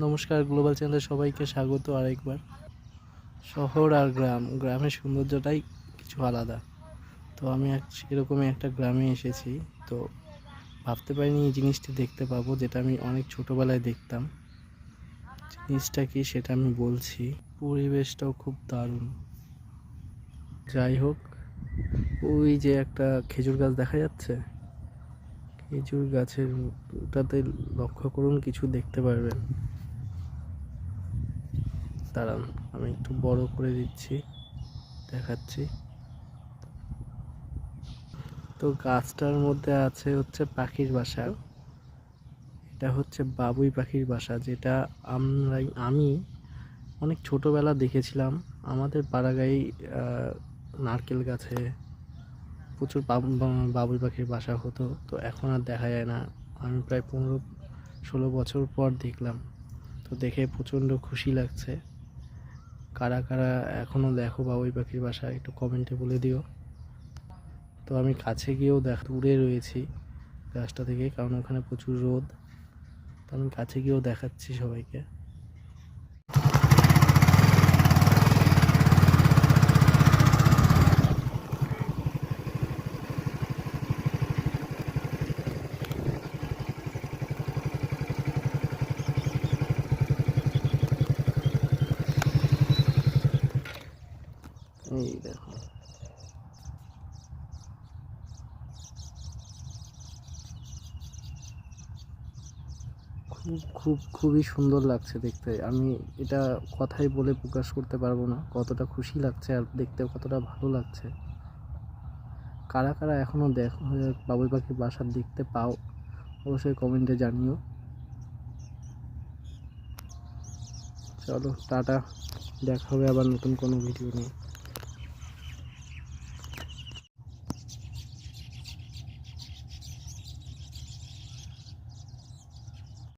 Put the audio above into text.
নমস্কার গ্লোবাল চ্যানেলে সবাইকে স্বাগত আরেকবার। শহর আর গ্রাম, গ্রামের সৌন্দর্যটাই কিছু আলাদা। তো আমি এরকমই একটা গ্রামে এসেছি, তো ভাবতে পারিনি এই জিনিসটি দেখতে পাবো, যেটা আমি অনেক ছোটোবেলায় দেখতাম। জিনিসটা কি সেটা আমি বলছি। পরিবেশটাও খুব দারুণ। যাই হোক, ওই যে একটা খেজুর গাছ দেখা যাচ্ছে? খেজুর গাছের ওটাতে লক্ষ্য করুন, কিছু দেখতে পারবেন। দাঁড়ান, আমি একটু বড় করে দিচ্ছি, দেখাচ্ছি। তো গাছটার মধ্যে আছে হচ্ছে পাখির বাসা। এটা হচ্ছে বাবুই পাখির বাসা, যেটা আমরা আমি অনেক ছোটোবেলা দেখেছিলাম। আমাদের পাড়াগাঁই নারকেল গাছে প্রচুর বাবুই পাখির বাসা হতো, তো এখন আর দেখা যায় না। আমি প্রায় পনেরো, ষোলো বছর পর দেখলাম, তো দেখে প্রচণ্ড খুশি লাগছে। কারা কারা এখনও দেখো বাবুই পাখির বাসা একটু কমেন্টে বলে দিও। তো আমি কাছে গিয়েও দেখ দূরে রয়েছি গাছটা থেকে, কারণ ওখানে প্রচুর রোদ। তো আমি কাছে গিয়েও দেখাচ্ছি সবাইকে। এই দেখো খুব খুব, খুবই সুন্দর লাগছে দেখতে। আমি এটা কথাই বলে প্রকাশ করতে পারব না। কতটা খুশি লাগছে আর দেখতে কতটা ভালো লাগছে। কারা কারা এখনও দেখ? বাবুই পাখির বাসা দেখতে পাও? অবশ্যই কমেন্টে জানিও। চলো, টাটা। দেখা হবে আবার নতুন কোনো ভিডিও নিয়ে।